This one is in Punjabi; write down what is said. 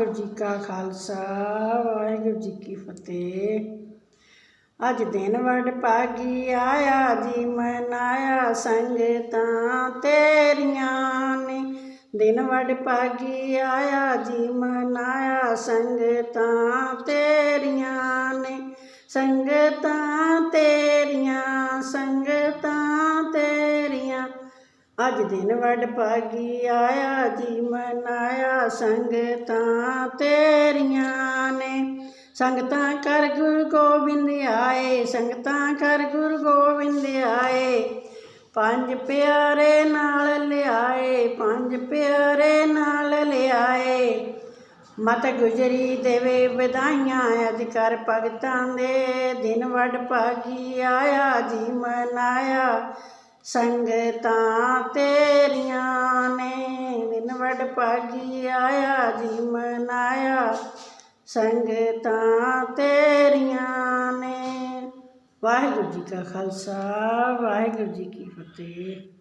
ਵਾਹਿਗੁਰੂ ਜੀ ਕਾ ਖਾਲਸਾ, ਵਾਹਿਗੁਰੂ ਜੀ ਕੀ ਫਤਿਹ। ਅੱਜ ਦਿਨ ਵਡ ਪਾਗੀ ਆਇਆ ਜੀ, ਮਨਾਇਆ ਸੰਗਤਾਂ ਤੇਰੀਆਂ ਨੇ। ਦਿਨ ਵਡ ਪਾਗੀ ਆਇਆ ਜੀ, ਮਨਾਇਆ ਸੰਗਤਾਂ ਤੇਰੀਆਂ ਨੇ। ਸੰਗਤਾਂ ਤੇਰੀਆਂ ਸੰਗਤਾਂ ਅੱਜ ਦਿਨ ਵੱਡ ਭਾਗੀ ਆਇਆ, ਜੀ ਮਨਾਇਆ ਸੰਗਤਾਂ ਤੇਰੀਆਂ ਨੇ। ਸੰਗਤਾਂ ਕਰ ਗੁਰੂ ਗੋਬਿੰਦ ਆਏ, ਸੰਗਤਾਂ ਕਰ ਗੁਰੂ ਗੋਬਿੰਦ ਆਏ। ਪੰਜ ਪਿਆਰੇ ਨਾਲ ਲਿਆਏ, ਪੰਜ ਪਿਆਰੇ ਨਾਲ ਲਿਆਏ। ਮਤ ਗੁਜਰੀ ਦੇਵੇ ਵਧਾਈਆਂ, ਅੱਜ ਕਰ ਭਗਤਾਂ ਦੇ ਦਿਨ ਵਡ ਭਾਗੀ ਆਇਆ, ਜੀ ਮਨਾਇਆ। ਸੰਗਤਾਂ ਤੇਰੀਆਂ ਨੇ ਦਿਨ ਵੜ ਭਾਗੀ ਆਇਆ, ਜੀ ਮਨਾਇਆ। ਸੰਗਤਾਂ ਤੇਰੀਆਂ ਨੇ। ਵਾਹਿਗੁਰੂ ਜੀ ਕਾ ਖਾਲਸਾ, ਵਾਹਿਗੁਰੂ ਜੀ ਕੀ ਫਤਿਹ।